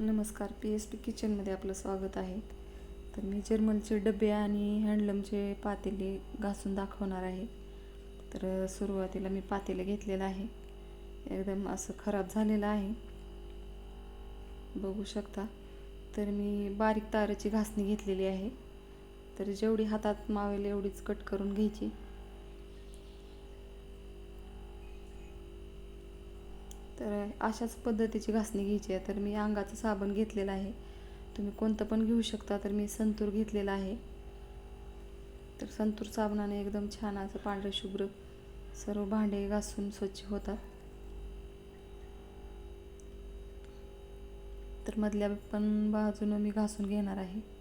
नमस्कार P S P किचनमध्ये आपलं स्वागत आहे. तर मी जर्मनचे डबे आणि हँडलूमचे पातेले घासून दाखवणार आहे. तर सुरुवातीला मी पातेले घेतलेलं आहे. एकदम असं खराब झालेलं आहे. बघू शकता. तर मी बारीक ताराची घासणी घेतलेली आहे. तर जेवढी हातात मावेल एवढीच कट करून घ्यायची. तर अशाच पद्धतीची घासणी घ्यायची आहे. तर मी अंगाचं साबण घेतलेलं आहे. तुम्ही कोणतं पण घेऊ शकता तर मी संतूर घेतलेला आहे. तर संतूर साबणाने एकदम छान असं पांढरं शुभ्र सर्व भांडे घासून स्वच्छ होतात. तर मधल्या पण बाजूनं मी घासून घेणार आहे.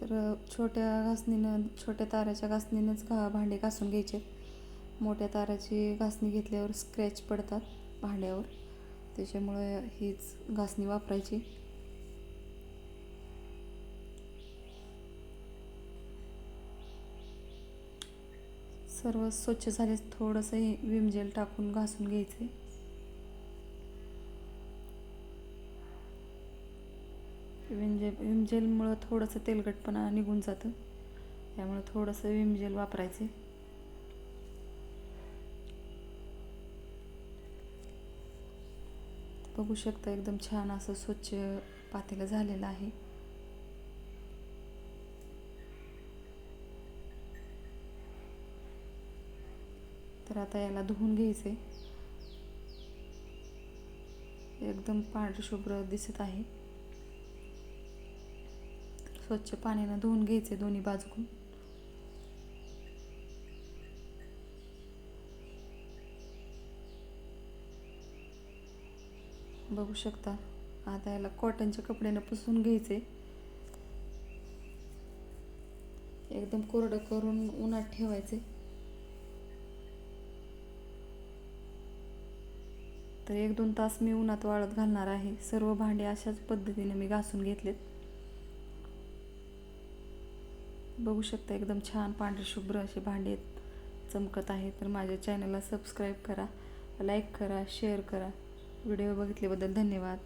तर छोट्या घासणीनं छोट्या ताराच्या घासणीनंच घा भांडे घासून घ्यायचे. मोठ्या ताराची घासणी घेतल्यावर स्क्रॅच पडतात भांड्यावर. त्याच्यामुळे हीच घासणी वापरायची. सर्व स्वच्छ झाले थोडंसं विम जेल टाकून घासून घ्यायचे. विमजेल विमजेलमुळं थोडंसं तेलकटपणा निघून जातं. त्यामुळं थोडंसं विमजेल वापरायचे. बघू शकता एकदम छान असं स्वच्छ पातेलं झालेलं आहे. तर आता याला धुवून घ्यायचे. एकदम पांढरशुभ्र दिसत आहे. स्वच्छ पाण्यानं धुवून घ्यायचे दोन्ही बाजूकडून बघू शकता आता याला कॉटनच्या कपड्यानं पुसून घ्यायचे. एकदम कोरडं करून उन्हात ठेवायचे. तर एक दोन तास मी उन्हात वाळत घालणार आहे. सर्व भांडे अशाच पद्धतीने मी घासून घेतलेत. बघू शकता एकदम छान पांढरे शुभ्र असे भांडे चमकत आहे तर माझ्या चॅनलला सबस्क्राईब करा लाईक करा शेअर करा. व्हिडिओ बघितल्याबद्दल धन्यवाद.